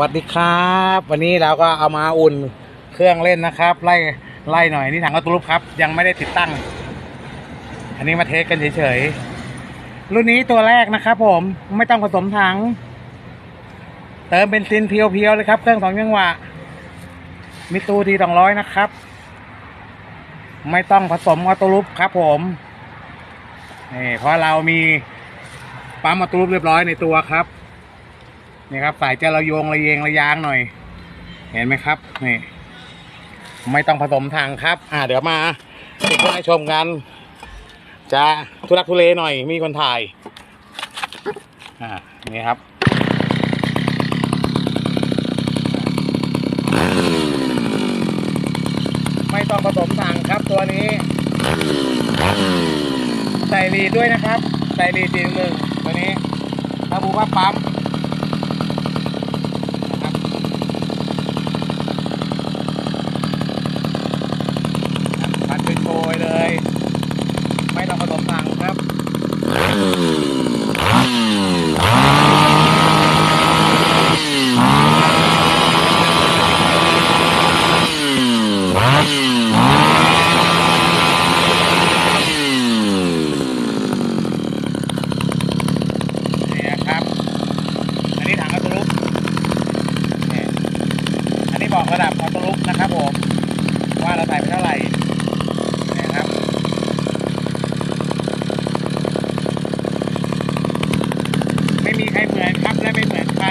วัสดีครับ วันนี้เราก็เอามาอุ่นเครื่องเล่นนะครับ ไล่ไล่หน่อยนี่ถังกระตุลุปครับ ยังไม่ได้ติดตั้ง อันนี้มาเทสกันเฉยๆรุ่นนี้ตัวแรกนะครับผมไม่ต้องผสมถัง เติมเป็นซินเพียวๆเลยครับ เครื่องสองจังหวะมิตูทีสองร้อยนะครับ ไม่ต้องผสมออโตลูปครับ ผมนี่เพราะเรามีปั๊มออโตลูปเรียบร้อยในตัวครับ นี่ครับสายจะระโยงระเยงระยางหน่อย เห็นไหมครับนี่ไม่ต้องผสมทางครับ อ่าเดี๋ยวมาติดให้ชมกัน จะทุรักทุเลหน่อยมีคนถ่าย อ่านี่ครับไม่ต้องผสมทางครับตัวนี้ใส่รีดด้วยนะครับ ใส่รีดจริงหนึ่งตัวนี้ระบุว่าปั๊ม นะครับพันเป็นโชยเลย ไม่ต้องผสมถังครับ นี่นะครับ อันนี้ถังอัตลุกนี่อันนี้บอกระดับอัตลุกนะครับผม ว่าเราใส่ไปเท่าไหร่นี่ครับ ไม่มีใครเหมือนครับและไม่เหมือนใคร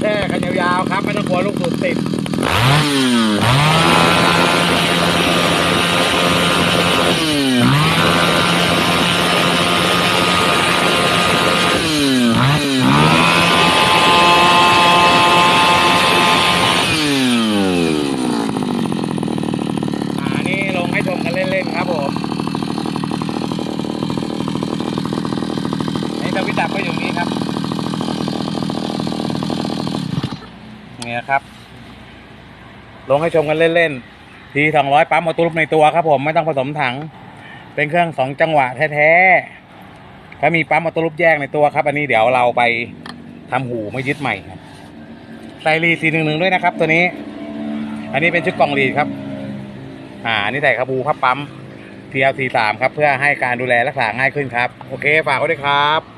แช่กันยาว ๆครับไม่ต้องกลัวลูกสูบติดอ่านี่ลงให้ชมกันเล่นๆครับผมในตะวิดับก็อยู่นี่ครับ นี่ยครับ ลงให้ชมกันเล่นๆทีสองร้อยปั๊มออโต้ลูปในตัวครับ ผมไม่ต้องผสมถัง เป็นเครื่องสองจังหวะแท้ๆก็มีปั๊มออโต้ลูปแยกในตัวครับ อันนี้เดี๋ยวเราไปทำหูมายึดใหม่ครับใส่รีสีหนึ่งหนึ่งด้วยนะครับ ตัวนี้ อันนี้เป็นชุดกล่องรีดครับ อ่าอันนี่ใส่คาบูครับปั๊ม TLC 3ครับ เพื่อให้การดูแลรักษาง่ายขึ้นครับ โอเค ฝากไว้ด้วยครับ